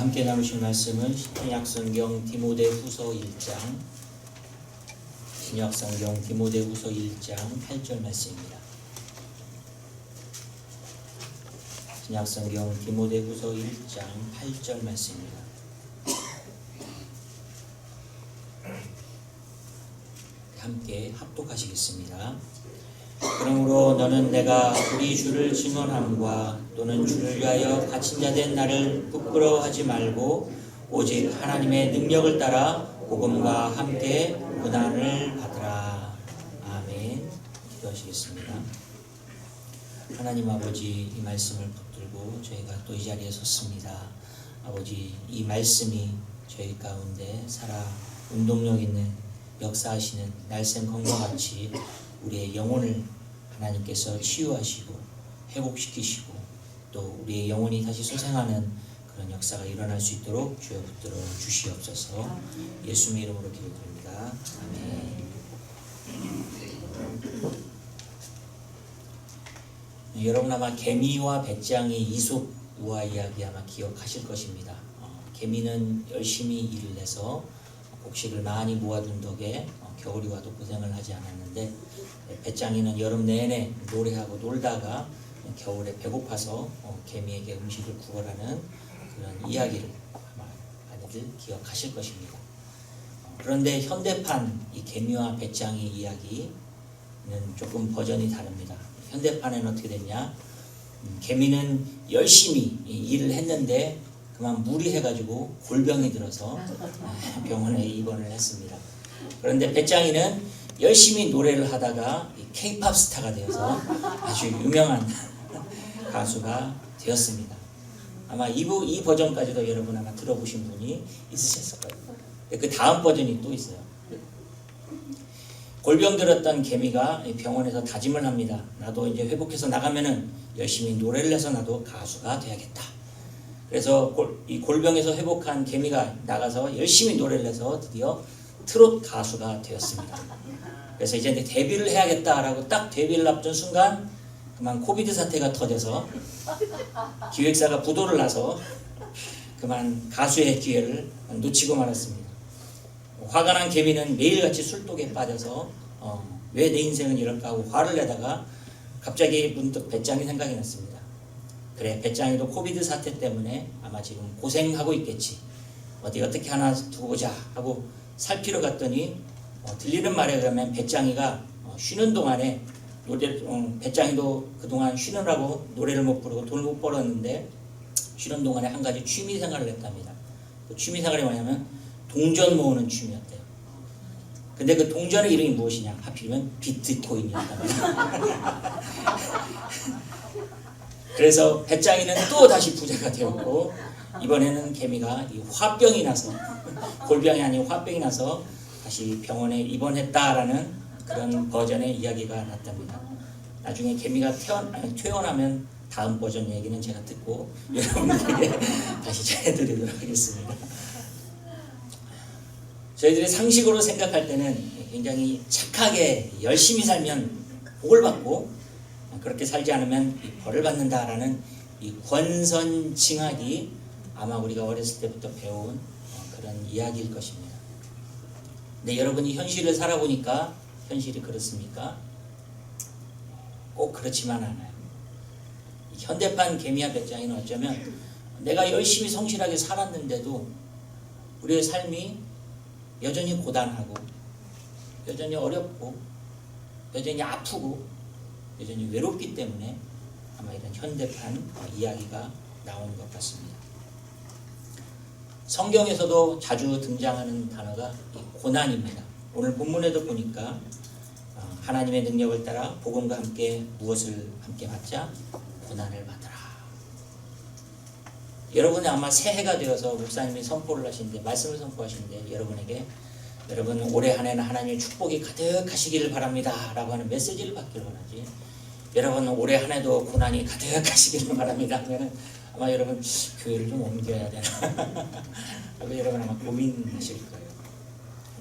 함께 나누실 말씀은 신약성경 디모데 후서 1장 신약성경 디모데 후서 1장 8절 말씀입니다. 신약성경 디모데 후서 1장 8절 말씀입니다. 함께 합독하시겠습니다. 그러므로 너는 내가 우리 주를 증언함과 또는 주를 위하여 갇힌 자 된 나를 부끄러워하지 말고 오직 하나님의 능력을 따라 복음과 함께 고난을 받으라. 아멘. 기도하시겠습니다. 하나님 아버지 이 말씀을 붙들고 저희가 또 이 자리에 섰습니다. 아버지 이 말씀이 저희 가운데 살아 운동력 있는 역사하시는 날쌘 검과 같이 우리의 영혼을 하나님께서 치유하시고 회복시키시고 또 우리의 영혼이 다시 소생하는 그런 역사가 일어날 수 있도록 주여 붙들어 주시옵소서 예수님의 이름으로 기도드립니다. 아멘. 네, 여러분 아마 개미와 배짱이 이솝 우화 이야기 아마 기억하실 것입니다. 어, 개미는 열심히 일을 해서 곡식을 많이 모아둔 덕에 어, 겨울이 와도 고생을 하지 않았는데 네, 배짱이는 여름 내내 노래하고 놀다가 겨울에 배고파서 어, 개미에게 음식을 구걸하는 그런 이야기를 아마 많이들 기억하실 것입니다. 어, 그런데 현대판 이 개미와 배짱이 이야기는 조금 버전이 다릅니다. 현대판에는 어떻게 됐냐? 음, 개미는 열심히 이 일을 했는데 그만 무리해가지고 골병이 들어서 아, 병원에 입원을 했습니다. 그런데 배짱이는 열심히 노래를 하다가 이 K-팝 스타가 되어서 아주 유명한 가수가 되었습니다. 아마 이, 부, 이 버전까지도 여러분 아마 들어보신 분이 있으셨을 거예요. 그 다음 버전이 또 있어요. 골병 들었던 개미가 이 병원에서 다짐을 합니다. 나도 이제 회복해서 나가면은 열심히 노래를 해서 나도 가수가 돼야겠다. 그래서 골, 이 골병에서 회복한 개미가 나가서 열심히 노래를 해서 드디어 트롯 가수가 되었습니다. 그래서 이제 데뷔를 해야겠다라고 딱 데뷔를 앞둔 순간 그만 코비드 사태가 터져서 기획사가 부도를 나서 그만 가수의 기회를 놓치고 말았습니다. 화가 난 개미는 매일같이 술독에 빠져서 어, 왜 내 인생은 이럴까 하고 화를 내다가 갑자기 문득 배짱이 생각이 났습니다. 그래 배짱이도 코비드 사태 때문에 아마 지금 고생하고 있겠지. 어디 어떻게 하나 두고 보자 하고 살피러 갔더니 어, 들리는 말에 의하면 배짱이가 어, 쉬는 동안에 노래 어, 배짱이도 그동안 쉬느라고 노래를 못 부르고 돈을 못 벌었는데 쉬는 동안에 한 가지 취미 생활을 했답니다. 그 취미 생활이 뭐냐면 동전 모으는 취미였대요. 근데 그 동전의 이름이 무엇이냐? 하필이면 비트코인이었답니다. 그래서 배짱이는 또 다시 부자가 되었고 이번에는 개미가 이 화병이 나서 골병이 아닌 화병이 나서 다시 병원에 입원했다라는 그런 버전의 이야기가 났답니다. 나중에 개미가 태어나, 아니, 퇴원하면 다음 버전 얘기는 제가 듣고 여러분들에게 다시 전해드리도록 하겠습니다. 저희들이 상식으로 생각할 때는 굉장히 착하게 열심히 살면 복을 받고 그렇게 살지 않으면 이 벌을 받는다라는 이 권선징악이 아마 우리가 어렸을 때부터 배운 그런 이야기일 것입니다. 근데 여러분이 현실을 살아보니까 현실이 그렇습니까? 꼭 그렇지만 않아요. 현대판 개미와 배짱이는 어쩌면 내가 열심히 성실하게 살았는데도 우리의 삶이 여전히 고단하고 여전히 어렵고 여전히 아프고 여전히 외롭기 때문에 아마 이런 현대판 이야기가 나오는 것 같습니다. 성경에서도 자주 등장하는 단어가 고난입니다. 오늘 본문에도 보니까 어, 하나님의 능력을 따라 복음과 함께 무엇을 함께 받자 고난을 받으라. 여러분이 아마 새해가 되어서 목사님이 선포를 하시는데 말씀을 선포하시는데 여러분에게 여러분 올해 한 해는 하나님의 축복이 가득하시기를 바랍니다라고 하는 메시지를 받기를 원하지. 여러분 올해 한 해도 고난이 가득하시기를 바랍니다. 하면은 아마 여러분 교회를 좀 옮겨야 되나? 하고 여러분 아마 고민하실 거예요.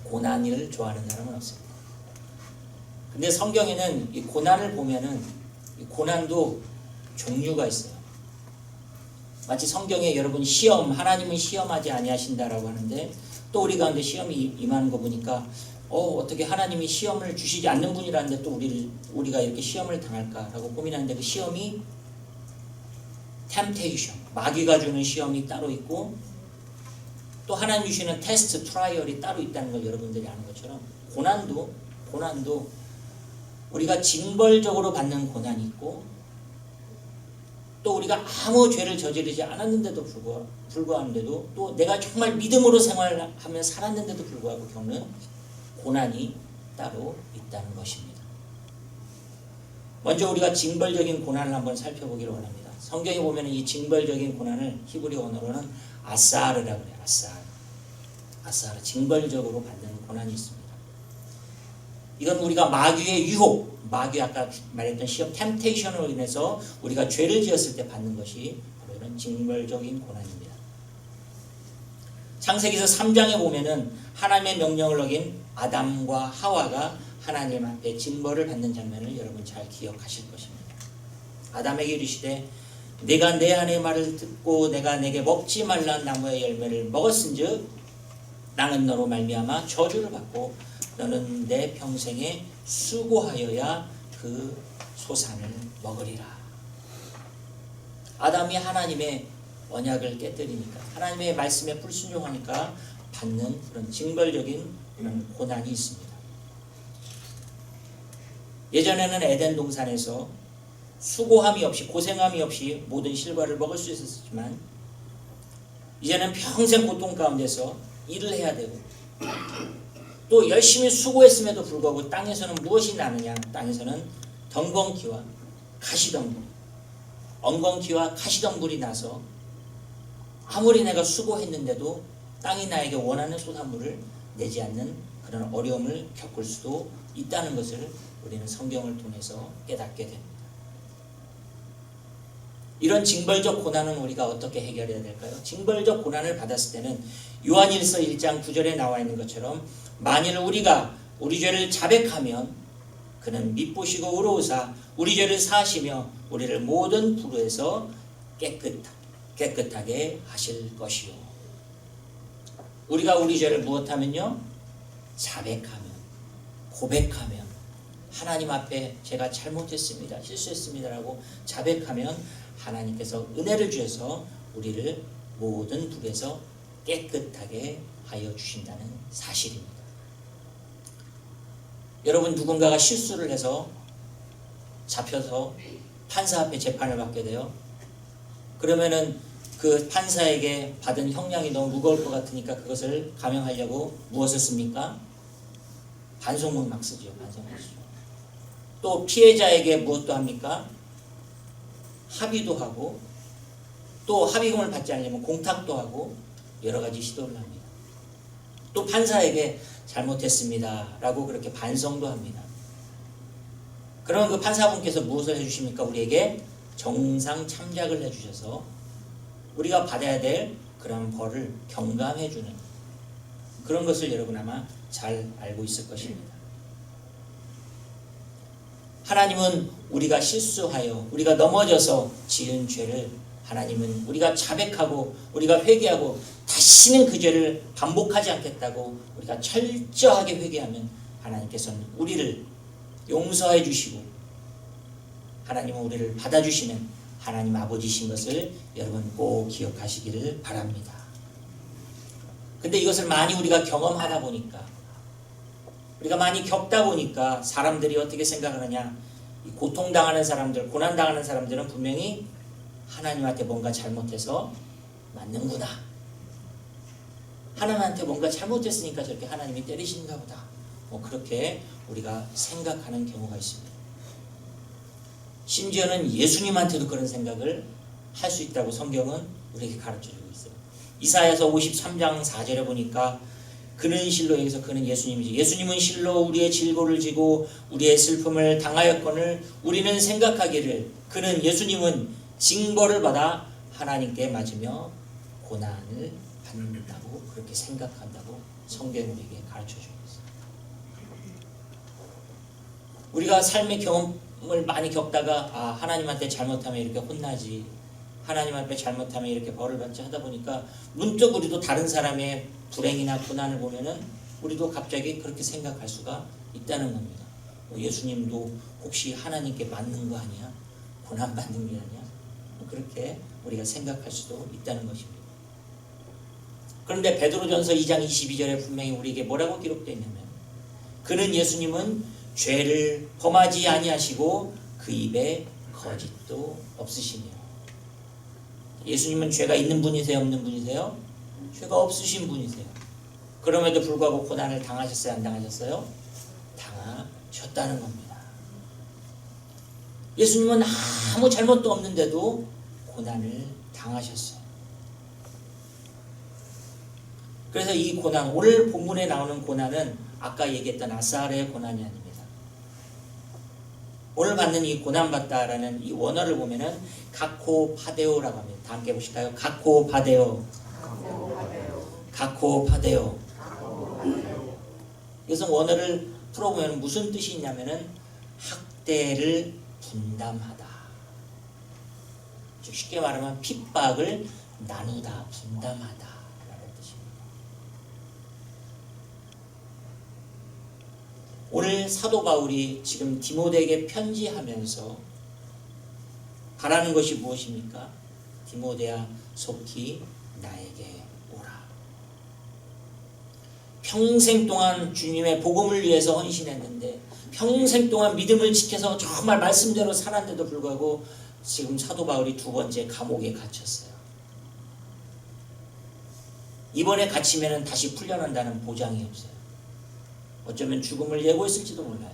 고난을 좋아하는 사람은 없습니다. 근데 성경에는 이 고난을 보면은 이 고난도 종류가 있어요. 마치 성경에 여러분 시험 하나님은 시험하지 아니하신다라고 하는데 또 우리 가운데 시험이 임하는 거 보니까 어 어떻게 하나님이 시험을 주시지 않는 분이라는데 또 우리를 우리가 이렇게 시험을 당할까라고 고민하는데 그 시험이 템테이션 마귀가 주는 시험이 따로 있고 또 하나님 주시는 테스트 트라이얼이 따로 있다는 걸 여러분들이 아는 것처럼 고난도 고난도 우리가 징벌적으로 받는 고난이 있고 또 우리가 아무 죄를 저지르지 않았는데도 불구하, 불구하는데도 또 내가 정말 믿음으로 생활하며 살았는데도 불구하고 겪는 고난이 따로 있다는 것입니다. 먼저 우리가 징벌적인 고난을 한번 살펴보기를 원합니다. 성경에 보면 이 징벌적인 고난을 히브리 언어로는 아사르라고 그래요. 아사르. 아사르. 징벌적으로 받는 고난이 있습니다. 이건 우리가 마귀의 유혹, 마귀 아까 말했던 시험 템테이션으로 인해서 우리가 죄를 지었을 때 받는 것이 바로 이런 징벌적인 고난입니다. 창세기서 3장에 보면은 하나님의 명령을 어긴 아담과 하와가 하나님 앞에 징벌을 받는 장면을 여러분 잘 기억하실 것입니다. 아담에게 이르시되 내가 내 아내의 말을 듣고 내가 내게 먹지 말란 나무의 열매를 먹었은즉 땅은 너로 말미암아 저주를 받고 너는 내 평생에 수고하여야 그 소산을 먹으리라. 아담이 하나님의 언약을 깨뜨리니까 하나님의 말씀에 불순종하니까 받는 그런 징벌적인 그런 고난이 있습니다. 예전에는 에덴 동산에서 수고함이 없이 고생함이 없이 모든 실과를 먹을 수 있었지만 이제는 평생 고통 가운데서 일을 해야 되고 또 열심히 수고했음에도 불구하고 땅에서는 무엇이 나느냐? 땅에서는 덩벙키와 가시덩불, 엉겅퀴와 가시덩불이 나서 아무리 내가 수고했는데도 땅이 나에게 원하는 소산물을 내지 않는 그런 어려움을 겪을 수도 있다는 것을 우리는 성경을 통해서 깨닫게 됩니다. 이런 징벌적 고난은 우리가 어떻게 해결해야 될까요? 징벌적 고난을 받았을 때는 요한일서 1장 9절에 나와 있는 것처럼 만일 우리가 우리 죄를 자백하면 그는 미쁘시고 의로우사 우리 죄를 사하시며 우리를 모든 불의에서 깨끗, 깨끗하게 하실 것이요. 우리가 우리 죄를 무엇하면요? 자백하면, 고백하면, 하나님 앞에 제가 잘못했습니다, 실수했습니다라고 자백하면 하나님께서 은혜를 주셔서 우리를 모든 불에서 깨끗하게 하여 주신다는 사실입니다. 여러분 누군가가 실수를 해서 잡혀서 판사 앞에 재판을 받게 돼요. 그러면은 그 판사에게 받은 형량이 너무 무거울 것 같으니까 그것을 감형하려고 무엇을 씁니까? 반성문 막 쓰죠. 반성문 쓰죠. 또 피해자에게 무엇도 합니까? 합의도 하고 또 합의금을 받지 않으려면 공탁도 하고 여러 가지 시도를 합니다. 또 판사에게 잘못했습니다. 라고 그렇게 반성도 합니다. 그러면 그 판사분께서 무엇을 해주십니까? 우리에게 정상 참작을 해주셔서 우리가 받아야 될 그런 벌을 경감해주는 그런 것을 여러분 아마 잘 알고 있을 것입니다. 하나님은 우리가 실수하여 우리가 넘어져서 지은 죄를 하나님은 우리가 자백하고 우리가 회개하고 다시는 그 죄를 반복하지 않겠다고 우리가 철저하게 회개하면 하나님께서는 우리를 용서해 주시고 하나님은 우리를 받아주시는 하나님 아버지신 것을 여러분 꼭 기억하시기를 바랍니다. 근데 이것을 많이 우리가 경험하다 보니까 우리가 많이 겪다 보니까 사람들이 어떻게 생각하느냐 고통당하는 사람들, 고난당하는 사람들은 분명히 하나님한테 뭔가 잘못해서 맞는구나. 하나님한테 뭔가 잘못했으니까 저렇게 하나님이 때리시는가 보다. 뭐 그렇게 우리가 생각하는 경우가 있습니다. 심지어는 예수님한테도 그런 생각을 할 수 있다고 성경은 우리에게 가르쳐 주고 있어요. 이사야서 53장 4절에 보니까 그는 실로 여기서 그는 예수님이지. 예수님은 실로 우리의 질고를 지고 우리의 슬픔을 당하였거늘 우리는 생각하기를 그는 예수님은 징벌을 받아 하나님께 맞으며 고난을 받는다고 그렇게 생각한다고 성경 우리에게 가르쳐 주고 있어요. 우리가 삶의 경험을 많이 겪다가 아 하나님한테 잘못하면 이렇게 혼나지 하나님 앞에 잘못하면 이렇게 벌을 받지 하다 보니까 문득 우리도 다른 사람의 불행이나 고난을 보면은 우리도 갑자기 그렇게 생각할 수가 있다는 겁니다. 뭐 예수님도 혹시 하나님께 맞는 거 아니야? 고난 받는 게 아니야? 뭐 그렇게 우리가 생각할 수도 있다는 것입니다. 그런데 베드로전서 2장 22절에 분명히 우리에게 뭐라고 기록되어 있냐면 그는 예수님은 죄를 범하지 아니하시고 그 입에 거짓도 없으시며 예수님은 죄가 있는 분이세요 없는 분이세요? 죄가 없으신 분이세요. 그럼에도 불구하고 고난을 당하셨어요 안 당하셨어요? 당하셨다는 겁니다. 예수님은 아무 잘못도 없는데도 고난을 당하셨어요. 그래서 이 고난, 오늘 본문에 나오는 고난은 아까 얘기했던 아사르의 고난이 아닙니다. 오늘 받는 이 고난받다라는 이 원어를 보면은 가코 파데오라고 합니다. 다 함께 보실까요? 가코 파데오. 가코 파데오. 그래서 원어를 풀어보면 무슨 뜻이 있냐면은 학대를 분담하다. 즉 쉽게 말하면 핍박을 나누다, 분담하다. 라는 뜻입니다. 오늘 사도 바울이 지금 디모데에게 편지하면서 바라는 것이 무엇입니까? 디모데야 속히 나에게 오라. 평생 동안 주님의 복음을 위해서 헌신했는데 평생 동안 믿음을 지켜서 정말 말씀대로 살았는데도 불구하고 지금 사도 바울이 두 번째 감옥에 갇혔어요. 이번에 갇히면 다시 풀려난다는 보장이 없어요. 어쩌면 죽음을 예고했을지도 몰라요.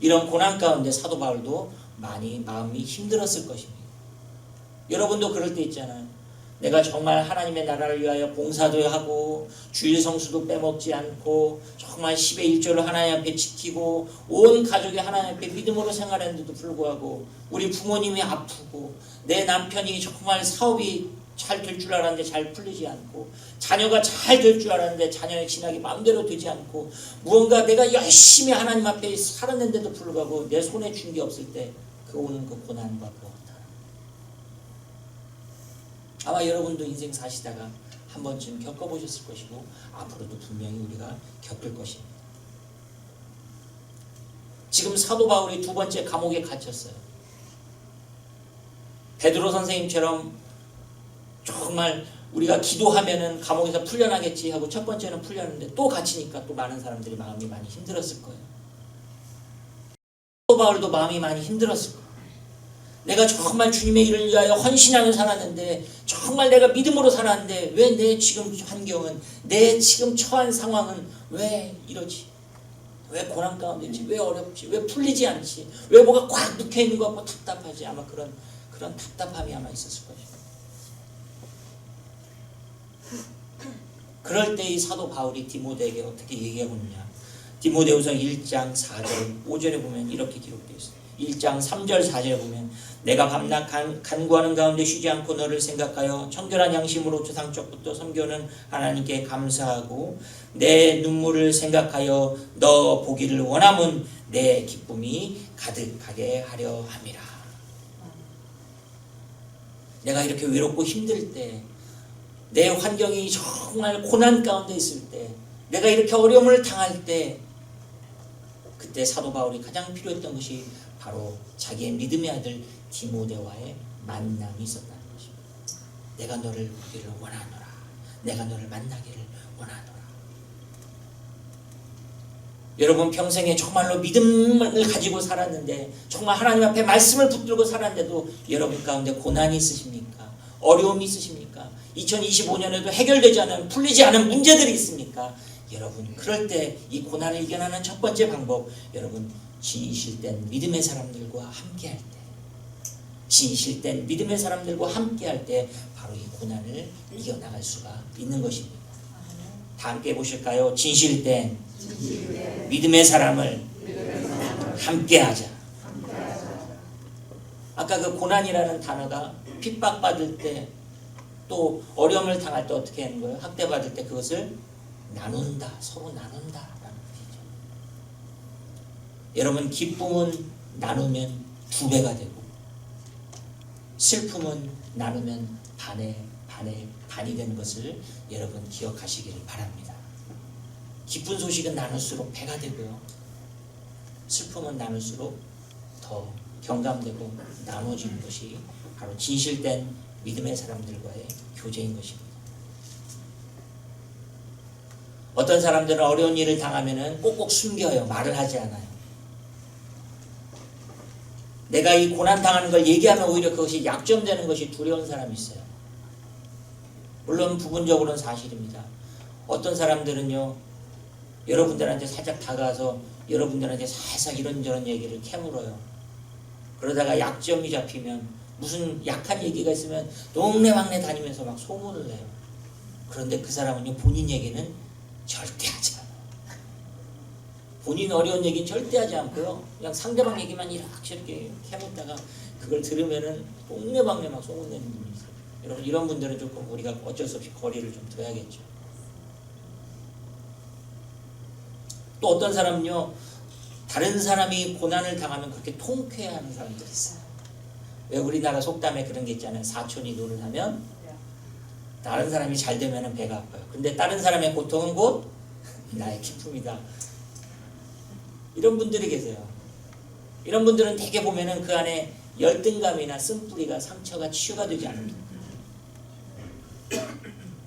이런 고난 가운데 사도 바울도 많이 마음이 힘들었을 것입니다. 여러분도 그럴 때 있잖아요. 내가 정말 하나님의 나라를 위하여 봉사도 하고 주일 성수도 빼먹지 않고 정말 10의 1조를 하나님 앞에 지키고 온 가족이 하나님 앞에 믿음으로 생활했는데도 불구하고 우리 부모님이 아프고 내 남편이 정말 사업이 잘 될 줄 알았는데 잘 풀리지 않고 자녀가 잘 될 줄 알았는데 자녀의 진학이 마음대로 되지 않고 무언가 내가 열심히 하나님 앞에 살았는데도 불구하고 내 손에 준 게 없을 때 그 오는 그 고난과 무엇다 아마 여러분도 인생 사시다가 한 번쯤 겪어보셨을 것이고 앞으로도 분명히 우리가 겪을 것입니다. 지금 사도 바울이 두 번째 감옥에 갇혔어요. 베드로 선생님처럼 정말 우리가 기도하면은 감옥에서 풀려나겠지 하고 첫 번째는 풀렸는데 또 갇히니까 또 많은 사람들이 마음이 많이 힘들었을 거예요. 사도 바울도 마음이 많이 힘들었을 거예요. 내가 정말 주님의 일을 위하여 헌신하며 살았는데 정말 내가 믿음으로 살았는데 왜 내 지금 환경은 내 지금 처한 상황은 왜 이러지? 왜 고난 가운데지? 왜 어렵지? 왜 풀리지 않지? 왜 뭐가 꽉 묶여 있는 것 같고 답답하지? 아마 그런 그런 답답함이 아마 있었을 것이고. 그럴 때 이 사도 바울이 디모데에게 어떻게 얘기하고 있느냐? 디모데후서 1장 4절 5절에 보면 이렇게 기록되어 있어요. 1장 3절 4절에 보면 내가 밤낮 간, 간구하는 가운데 쉬지 않고 너를 생각하여 청결한 양심으로 조상적부터 섬겨는 하나님께 감사하고 내 눈물을 생각하여 너 보기를 원함은 내 기쁨이 가득하게 하려 함이라. 내가 이렇게 외롭고 힘들 때, 내 환경이 정말 고난 가운데 있을 때, 내가 이렇게 어려움을 당할 때, 그때 사도 바울이 가장 필요했던 것이 바로 자기의 믿음의 아들 디모데와의 만남이 있었다는 것입니다. 내가 너를 보기를 원하노라. 내가 너를 만나기를 원하노라. 여러분 평생에 정말로 믿음을 가지고 살았는데 정말 하나님 앞에 말씀을 붙들고 살았는데도 여러분 가운데 고난이 있으십니까? 어려움이 있으십니까? 2025년에도 해결되지 않은 풀리지 않은 문제들이 있습니까? 여러분 그럴 때 이 고난을 이겨내는 첫 번째 방법 여러분 지니실 땐 믿음의 사람들과 함께 할 때, 지니실 땐 믿음의 사람들과 함께 할 때 바로 이 고난을 이겨나갈 수가 있는 것입니다. 다 함께 보실까요? 진실 땐 믿음의 사람을 함께 하자. 아까 그 고난이라는 단어가 핍박받을 때 또 어려움을 당할 때 어떻게 하는 거예요? 학대받을 때 그것을 나눈다. 서로 나눈다. 여러분 기쁨은 나누면 두 배가 되고 슬픔은 나누면 반에 반에 반이 되는 것을 여러분 기억하시기를 바랍니다. 기쁜 소식은 나눌수록 배가 되고요. 슬픔은 나눌수록 더 경감되고 나눠지는 것이 바로 진실된 믿음의 사람들과의 교제인 것입니다. 어떤 사람들은 어려운 일을 당하면은 꼭꼭 숨겨요. 말을 하지 않아요. 내가 이 고난 당하는 걸 얘기하면 오히려 그것이 약점되는 것이 두려운 사람이 있어요. 물론 부분적으로는 사실입니다. 어떤 사람들은요, 여러분들한테 살짝 다가와서 여러분들한테 살짝 이런저런 얘기를 캐물어요. 그러다가 약점이 잡히면 무슨 약한 얘기가 있으면 동네방네 다니면서 막 소문을 내요. 그런데 그 사람은요, 본인 얘기는 절대 하지 않아요. 본인 어려운 얘기는 절대 하지 않고요. 그냥 상대방 얘기만 이렇게 캐묻다가 그걸 들으면은 동네방네 막 소문내는 분이 있어요. 여러분 이런 분들은 조금 우리가 어쩔 수 없이 거리를 좀 둬야겠죠. 또 어떤 사람은요, 다른 사람이 고난을 당하면 그렇게 통쾌해하는 사람들이 있어요. 왜 우리나라 속담에 그런 게 있잖아요. 사촌이 눈을 하면 다른 사람이 잘 되면 배가 아파요. 근데 다른 사람의 고통은 곧 나의 기쁨이다. 이런 분들이 계세요. 이런 분들은 대개 보면은 그 안에 열등감이나 쓴뿌리가 상처가 치유가 되지 않습니다.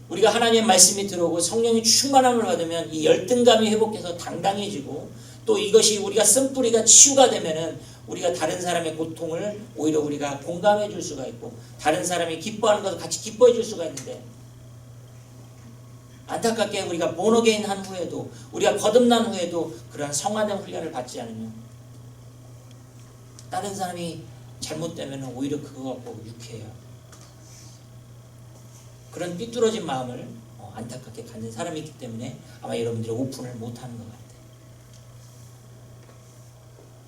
우리가 하나님의 말씀이 들어오고 성령의 충만함을 받으면 이 열등감이 회복돼서 당당해지고 또 이것이 우리가 쓴뿌리가 치유가 되면은 우리가 다른 사람의 고통을 오히려 우리가 공감해 줄 수가 있고 다른 사람이 기뻐하는 것을 같이 기뻐해 줄 수가 있는데 안타깝게 우리가 본어게인 한 후에도 우리가 거듭난 후에도 그러한 성화된 훈련을 받지 않으면 다른 사람이 잘못되면 오히려 그거 갖고 유쾌해요. 그런 삐뚤어진 마음을 어, 안타깝게 갖는 사람이 있기 때문에 아마 여러분들이 오픈을 못하는 것 같아요.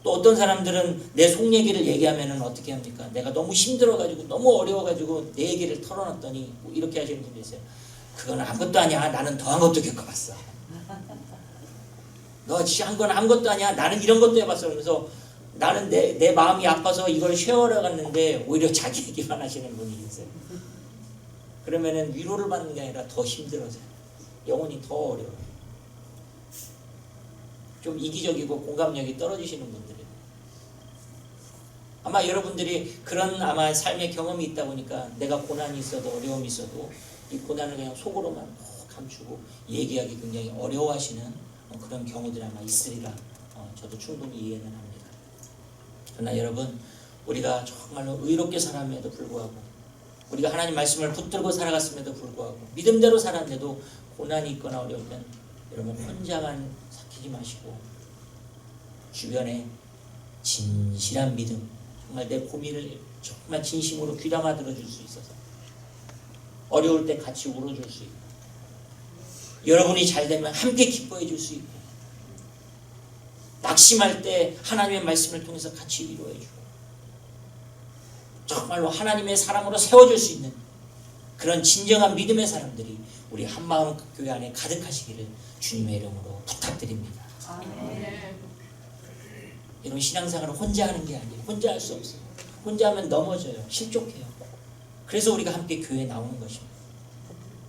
또 어떤 사람들은 내 속 얘기를 얘기하면은 어떻게 합니까? 내가 너무 힘들어가지고 너무 어려워가지고 내 얘기를 털어놨더니 뭐 이렇게 하시는 분이 있어요. 그건 아무것도 아니야. 나는 더한 것도 겪어봤어. 너 진짜 한건 아무것도 아니야. 나는 이런 것도 해봤어. 그러면서 나는 내, 내 마음이 아파서 이걸 쉐어러 갔는데 오히려 자기 얘기만 하시는 분이 있어요. 그러면은 위로를 받는 게 아니라 더 힘들어져요. 영혼이 더 어려워요. 좀 이기적이고 공감력이 떨어지시는 분들이에요. 아마 여러분들이 그런 아마 삶의 경험이 있다 보니까 내가 고난이 있어도 어려움이 있어도 이 고난을 그냥 속으로만 꼭 감추고 얘기하기 굉장히 어려워하시는 어, 그런 경우들이 아마 있으리라 어, 저도 충분히 이해는 합니다. 그러나 여러분 우리가 정말로 의롭게 살았음에도 불구하고 우리가 하나님 말씀을 붙들고 살아갔음에도 불구하고 믿음대로 살았는데도 고난이 있거나 어려우면 여러분 혼자만 삭히지 마시고 주변에 진실한 믿음 정말 내 고민을 정말 진심으로 귀담아 들어줄 수 있어서 어려울 때 같이 울어줄 수 있고 여러분이 잘 되면 함께 기뻐해 줄 수 있고 낙심할 때 하나님의 말씀을 통해서 같이 위로해 주고 정말로 하나님의 사랑으로 세워줄 수 있는 그런 진정한 믿음의 사람들이 우리 한마음 교회 안에 가득하시기를 주님의 이름으로 부탁드립니다. 여 러분 신앙생활을 혼자 하는 게 아니에요. 혼자 할 수 없어요. 혼자 하면 넘어져요. 실족해요. 그래서 우리가 함께 교회에 나오는 것입니다.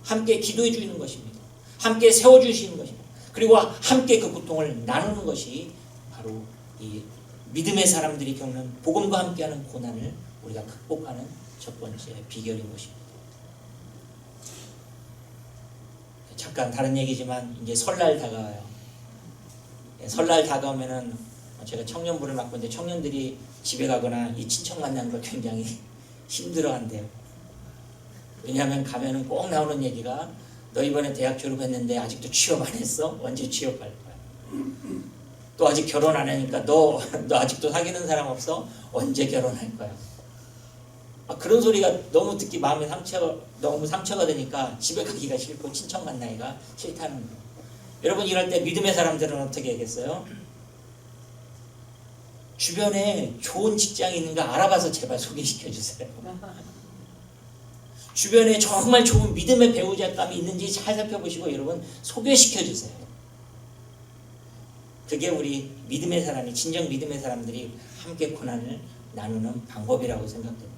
함께 기도해 주는 것입니다. 함께 세워 주시는 것입니다. 그리고 함께 그 고통을 나누는 것이 바로 이 믿음의 사람들이 겪는 복음과 함께하는 고난을 우리가 극복하는 첫 번째 비결인 것입니다. 잠깐 다른 얘기지만 이제 설날 다가와요. 예, 설날 다가오면은 제가 청년부를 맡고 있는데 청년들이 집에 가거나 이 친척 만나는 걸 굉장히 힘들어한대요. 왜냐하면 가면은 꼭 나오는 얘기가 너 이번에 대학 졸업했는데 아직도 취업 안 했어? 언제 취업할 거야? 또 아직 결혼 안 하니까 너, 너 아직도 사귀는 사람 없어? 언제 결혼할 거야? 아, 그런 소리가 너무 듣기 마음에 상처가 너무 상처가 되니까 집에 가기가 싫고 친척 만나기가 싫다는 거예요. 여러분 이럴 때 믿음의 사람들은 어떻게 하겠어요? 주변에 좋은 직장이 있는가 알아봐서 제발 소개시켜 주세요. 주변에 정말 좋은 믿음의 배우자감이 있는지 잘 살펴보시고 여러분 소개시켜 주세요. 그게 우리 믿음의 사람이 진정 믿음의 사람들이 함께 고난을 나누는 방법이라고 생각됩니다.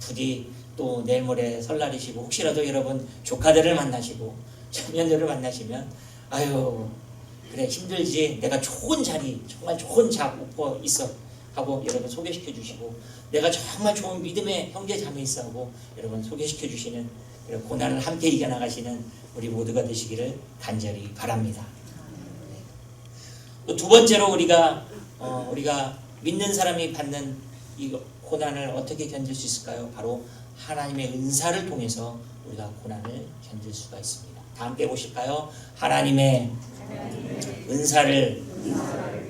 부디 또 내일 모레 설날이시고 혹시라도 여러분 조카들을 만나시고 자녀들을 만나시면 아유 그래 힘들지 내가 좋은 자리 정말 좋은 자고 있어 하고 여러분 소개시켜 주시고 내가 정말 좋은 믿음의 형제 자매 있어 하고 여러분 소개시켜 주시는 그런 고난을 함께 이겨나가시는 우리 모두가 되시기를 간절히 바랍니다. 또 두 번째로 우리가 어, 우리가 믿는 사람이 받는 이 고난을 어떻게 견딜 수 있을까요? 바로 하나님의 은사를 통해서 우리가 고난을 견딜 수가 있습니다. 다 함께 보실까요? 하나님의 은사를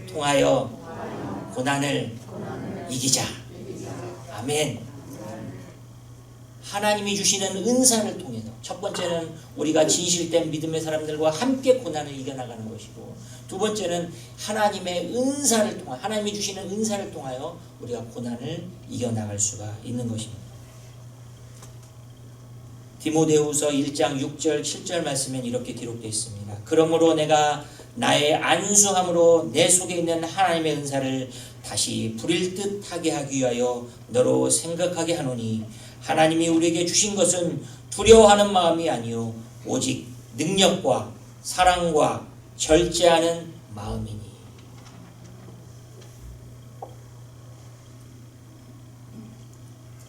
통하여 고난을 이기자. 아멘. 하나님이 주시는 은사를 통해서 첫 번째는 우리가 진실된 믿음의 사람들과 함께 고난을 이겨나가는 것이고 두 번째는 하나님의 은사를 통하 하나님이 주시는 은사를 통하여 우리가 고난을 이겨나갈 수가 있는 것입니다. 디모데후서 1장 6절 7절 말씀엔 이렇게 기록되어 있습니다. 그러므로 내가 나의 안수함으로 내 속에 있는 하나님의 은사를 다시 부릴 듯하게 하기 위하여 너로 생각하게 하노니 하나님이 우리에게 주신 것은 두려워하는 마음이 아니요 오직 능력과 사랑과 절제하는 마음이니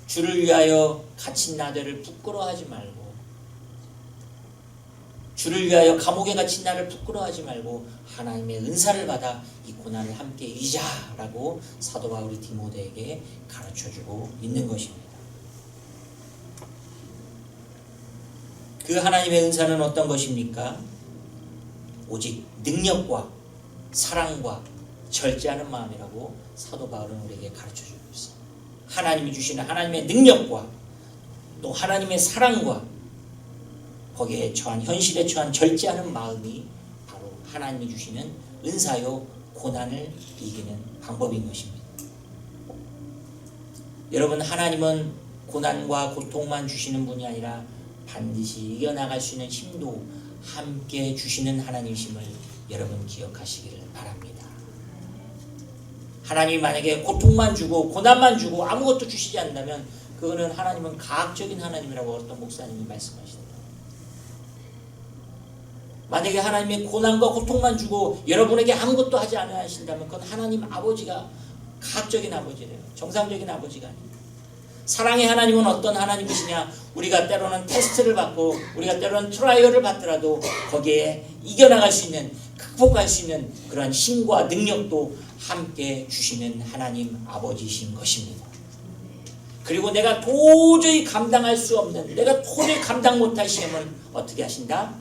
주를 위하여 갇힌 나들을 부끄러워하지 말고 주를 위하여 감옥에 갇힌 나를 부끄러워하지 말고 하나님의 은사를 받아 이 고난을 함께 이자라고 사도 바울이 디모데에게 가르쳐주고 있는 것입니다. 그 하나님의 은사는 어떤 것입니까? 오직 능력과 사랑과 절제하는 마음이라고 사도 바울은 우리에게 가르쳐주고 있습니다. 하나님이 주시는 하나님의 능력과 또 하나님의 사랑과 거기에 처한 현실에 처한 절제하는 마음이 바로 하나님이 주시는 은사요 고난을 이기는 방법인 것입니다. 여러분 하나님은 고난과 고통만 주시는 분이 아니라 반드시 이겨나갈 수 있는 힘도 함께 주시는 하나님이심을 여러분 기억하시기를 바랍니다. 하나님이 만약에 고통만 주고 고난만 주고 아무것도 주시지 않는다면 그거는 하나님은 가학적인 하나님이라고 어떤 목사님이 말씀하시더라고요. 만약에 하나님의 고난과 고통만 주고 여러분에게 아무것도 하지 않아 하신다면 그건 하나님 아버지가 가학적인 아버지래요. 정상적인 아버지가 아니에요. 사랑의 하나님은 어떤 하나님이시냐? 우리가 때로는 테스트를 받고 우리가 때로는 트라이얼을 받더라도 거기에 이겨나갈 수 있는 극복할 수 있는 그런 힘과 능력도 함께 주시는 하나님 아버지이신 것입니다. 그리고 내가 도저히 감당할 수 없는 내가 도저히 감당 못할 시험은 어떻게 하신다?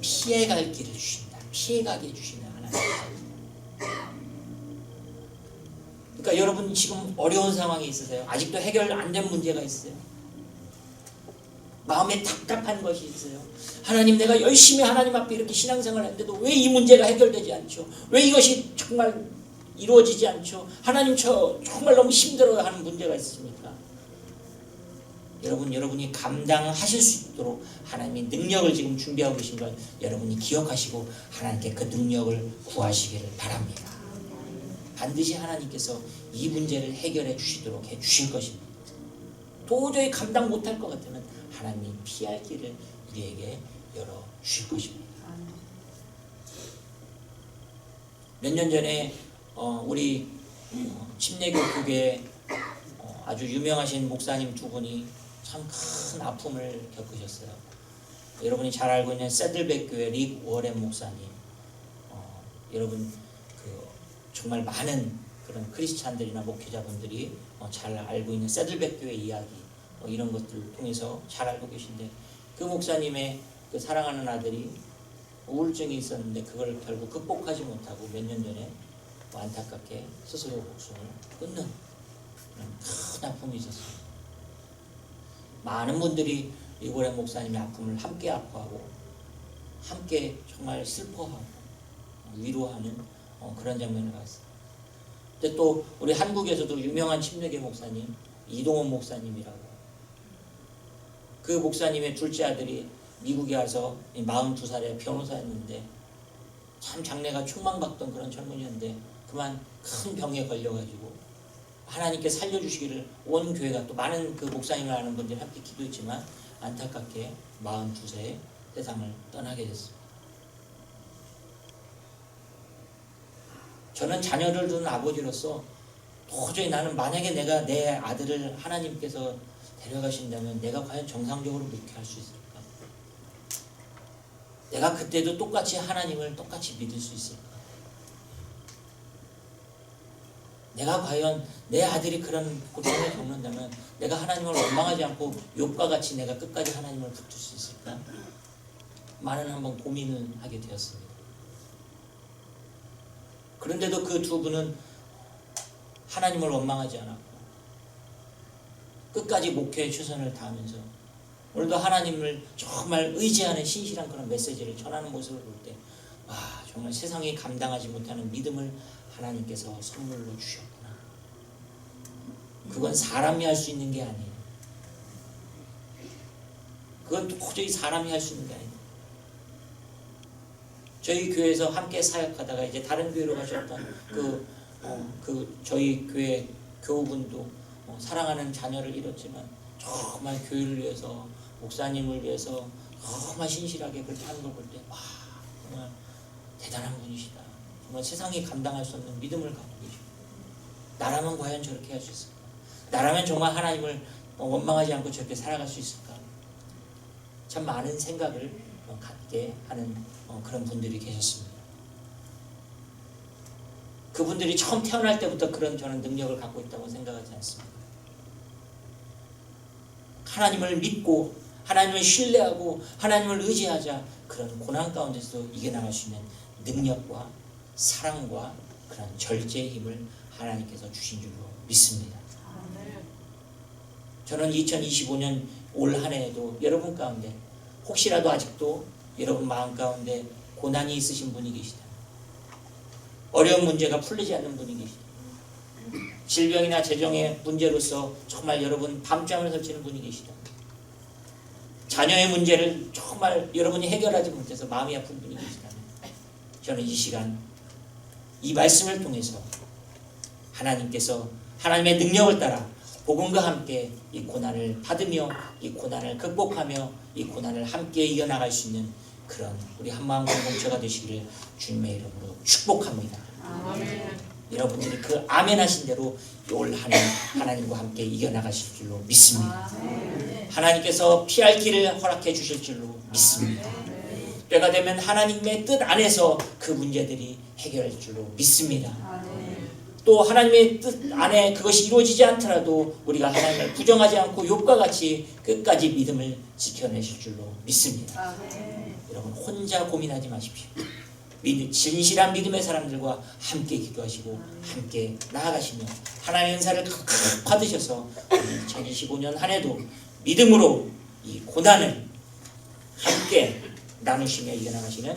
피해갈 길을 주신다. 피해가게 해주시는 하나님. 그러니까 여러분 지금 어려운 상황이 있으세요? 아직도 해결 안 된 문제가 있어요? 마음에 답답한 것이 있어요? 하나님 내가 열심히 하나님 앞에 이렇게 신앙생활을 했는데도 왜 이 문제가 해결되지 않죠? 왜 이것이 정말 이루어지지 않죠? 하나님 저 정말 너무 힘들어요 하는 문제가 있습니까? 여러분 여러분이 감당하실 수 있도록 하나님이 능력을 지금 준비하고 계신 걸 여러분이 기억하시고 하나님께 그 능력을 구하시기를 바랍니다. 반드시 하나님께서 이 문제를 해결해 주시도록 해 주실 것입니다. 도저히 감당 못할 것 같으면 하나님이 피할 길을 우리에게 열어 주실 것입니다. 몇 년 전에 어, 우리 어, 침례교 교계 어, 아주 유명하신 목사님 두 분이 참 큰 아픔을 겪으셨어요. 여러분이 잘 알고 있는 세들백 교회 릭 워렌 목사님. 어, 여러분 그 정말 많은 그런 크리스찬들이나 목회자분들이 어, 잘 알고 있는 세들백 교회 이야기 어, 이런 것들을 통해서 잘 알고 계신데 그 목사님의 그 사랑하는 아들이 우울증이 있었는데 그걸 결국 극복하지 못하고 몇 년 전에 뭐 안타깝게 스스로 목숨을 끊는 그런 큰 아픔이 있었어요. 많은 분들이 이고래 목사님의 아픔을 함께 아파하고 함께 정말 슬퍼하고 위로하는 어, 그런 장면을 봤어요. 근데 또 우리 한국에서도 유명한 침례계 목사님 이동원 목사님이라고 그 목사님의 둘째 아들이 미국에 와서 42살에 변호사였는데 참 장래가 촉망받던 그런 젊은이였는데 그만 큰 병에 걸려가지고 하나님께 살려주시기를 온 교회가 또 많은 그 목사님을 아는 분들이 함께 기도했지만 안타깝게 42세에 세상을 떠나게 됐습니다. 저는 자녀를 둔 아버지로서 도저히 나는 만약에 내가 내 아들을 하나님께서 데려가신다면 내가 과연 정상적으로 그렇게 할 수 있을까? 내가 그때도 똑같이 하나님을 똑같이 믿을 수 있을까? 내가 과연 내 아들이 그런 고통을 겪는다면 내가 하나님을 원망하지 않고 욥과 같이 내가 끝까지 하나님을 붙들 수 있을까? 많은 한번 고민을 하게 되었습니다. 그런데도 그 두 분은 하나님을 원망하지 않았고 끝까지 목회에 최선을 다하면서 오늘도 하나님을 정말 의지하는 신실한 그런 메시지를 전하는 모습을 볼 때 와 정말 세상이 감당하지 못하는 믿음을 하나님께서 선물로 주셨구나. 그건 사람이 할 수 있는 게 아니에요. 그건 도저히 사람이 할 수 있는 게 아니에요. 저희 교회에서 함께 사역하다가 이제 다른 교회로 가셨던 그, 어, 그 저희 교회 교우분도 어, 사랑하는 자녀를 잃었지만 정말 교회를 위해서 목사님을 위해서 정말 신실하게 그렇게 하는 걸 볼 때 와 정말 대단한 분이시다. 정말 세상이 감당할 수 없는 믿음을 갖고 계시고 나라면 과연 저렇게 할 수 있을까? 나라면 정말 하나님을 어, 원망하지 않고 저렇게 살아갈 수 있을까? 참 많은 생각을 어, 갖게 하는 어, 그런 분들이 계셨습니다. 그분들이 처음 태어날 때부터 그런 저는 능력을 갖고 있다고 생각하지 않습니다. 하나님을 믿고 하나님을 신뢰하고 하나님을 의지하자 그런 고난 가운데서 이겨나갈 수 있는 능력과 사랑과 그런 절제의 힘을 하나님께서 주신 줄로 믿습니다. 저는 2025년 올 한 해에도 여러분 가운데 혹시라도 아직도 여러분 마음 가운데 고난이 있으신 분이 계시다. 어려운 문제가 풀리지 않는 분이 계시다. 질병이나 재정의 문제로서 정말 여러분 밤잠을 설치는 분이 계시다. 자녀의 문제를 정말 여러분이 해결하지 못해서 마음이 아픈 분이 계시다면 저는 이 시간 이 말씀을 통해서 하나님께서 하나님의 능력을 따라 복음과 함께 이 고난을 받으며 이 고난을 극복하며 이 고난을 함께 이겨나갈 수 있는 그런 우리 한마음 공동체가 되시기를 주님의 이름으로 축복합니다. 여러분들이 그 아멘 하신 대로 올 한해 하나님과 함께 이겨나가실 줄로 믿습니다. 하나님께서 피할 길을 허락해 주실 줄로 믿습니다. 때가 되면 하나님의 뜻 안에서 그 문제들이 해결할 줄로 믿습니다. 또 하나님의 뜻 안에 그것이 이루어지지 않더라도 우리가 하나님을 부정하지 않고 욥과 같이 끝까지 믿음을 지켜내실 줄로 믿습니다. 여러분 혼자 고민하지 마십시오. 믿- 진실한 믿음의 사람들과 함께 기도하시고 함께 나아가시며 하나님의 은사를 칵칵 받으셔서 2025년 한 해도 믿음으로 이 고난을 함께 나누시며 이겨나가시는